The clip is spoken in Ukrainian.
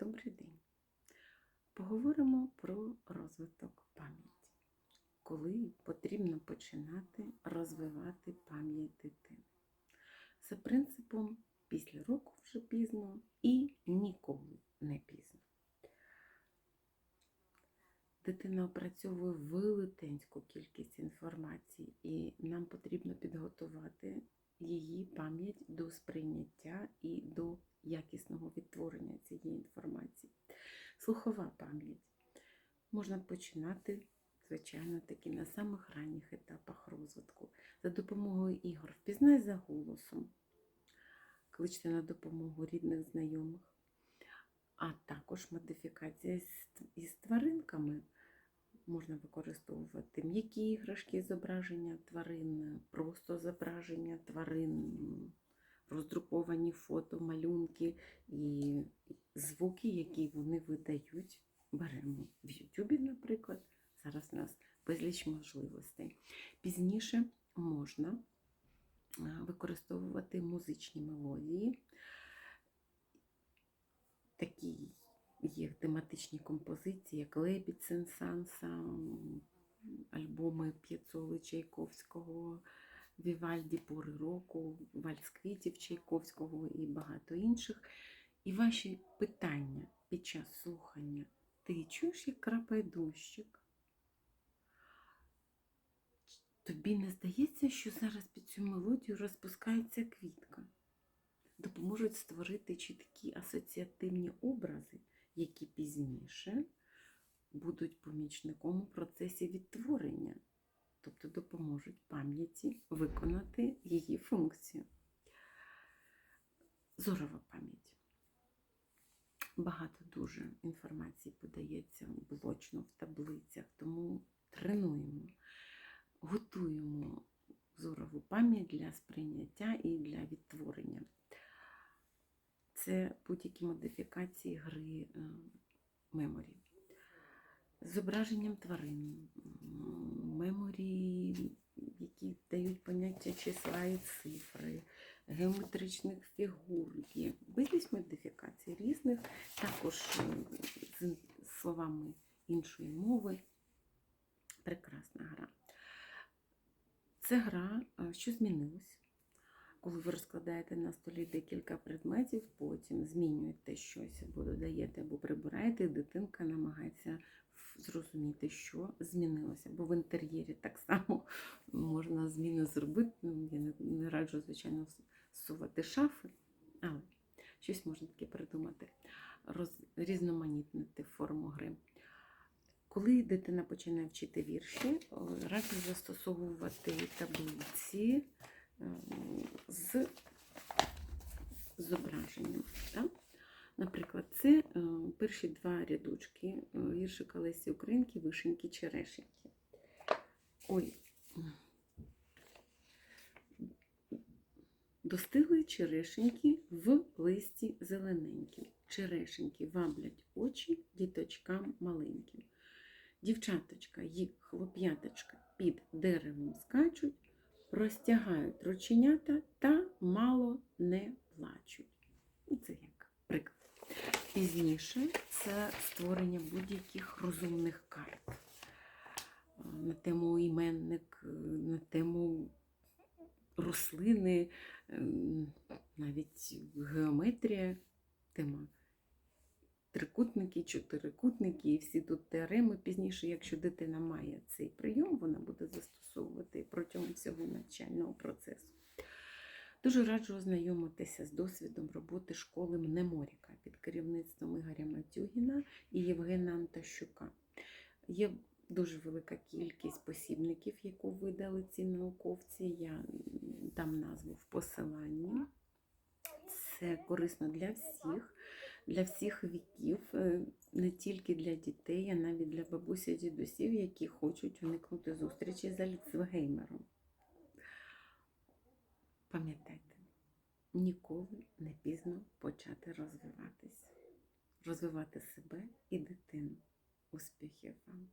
Добрий день. Поговоримо про розвиток пам'яті. Коли потрібно починати розвивати пам'ять дитини. За принципом після року вже пізно і ніколи не пізно. Дитина опрацьовує велетенську кількість інформації, і нам потрібно підготувати її пам'ять до сприйняття і до якісного відтворення цієї інформації. Слухова пам'ять. Можна починати, звичайно, таки на самих ранніх етапах розвитку за допомогою ігор. Впізнай за голосом, кличте на допомогу рідних знайомих, а також модифікація із тваринками. Можна використовувати м'які іграшки, зображення тварин, просто зображення тварин, роздруковані фото, малюнки і звуки, які вони видають. Беремо в Ютубі, наприклад. Зараз у нас безліч можливостей. Пізніше можна використовувати музичні мелодії. Такі є тематичні композиції, як Лебідь Сенсанса, альбоми П'єцоли Чайковського, Вівальді Пори року, Вальс квітів Чайковського і багато інших. І ваші питання під час слухання. Ти чуєш, як крапає дощик? Тобі не здається, що зараз під цю мелодію розпускається квітка? Допоможуть створити чіткі асоціативні образи, які пізніше будуть помічником у процесі відтворення, тобто допоможуть пам'яті виконати її функцію. Зорова пам'ять. Багато дуже інформації подається блочно в таблицях, тому тренуємо, готуємо зорову пам'ять для сприйняття і для відтворення. Це будь-які модифікації гри е, меморі. Зображенням тварин, меморі, які дають поняття числа і цифри, геометричних фігур, є безліч модифікацій різних, також е, з словами іншої мови. Прекрасна гра. Це гра, е, що змінилось. Коли ви розкладаєте на столі декілька предметів, потім змінюєте щось або додаєте, або прибираєте, і дитинка намагається зрозуміти, що змінилося. Бо в інтер'єрі так само можна зміни зробити. Ну, Я не, раджу, звичайно, с- всувати шафи, але щось можна таке придумати, різноманітнити форму гри. Коли дитина починає вчити вірші, раджу застосовувати таблиці з зображенням. Так? Наприклад, це е, перші два рядочки е, віршика Лесі Українки Вишеньки Черешеньки. Ой. Достигли черешеньки в листі зелененькі. Черешеньки ваблять очі діточкам маленьким. Дівчаточка й хлоп'яточка під деревом скачуть, розтягають рученята та мало не плачуть. Це як приклад. Пізніше це створення будь-яких розумних карт на тему іменник, е, на тему рослини, е, навіть геометрія, тема трикутники, чотирикутники і всі тут теореми. Пізніше, якщо дитина має цей прийом, вона буде застосовувати протягом всього навчального процесу. Дуже раджу ознайомитися з досвідом роботи школи Мнеморіка під керівництвом Ігоря Матюгіна і Євгена Антощука. Є дуже велика кількість посібників, яку видали ці науковці. Я дам назву в посиланні. Це корисно для всіх, для всіх віків, е, не тільки для дітей, а навіть для бабусі дідусів, які хочуть уникнути зустрічі з Альцгеймером. Пам'ятайте, ніколи не пізно почати розвиватись, розвивати себе і дитину. Успіхів вам!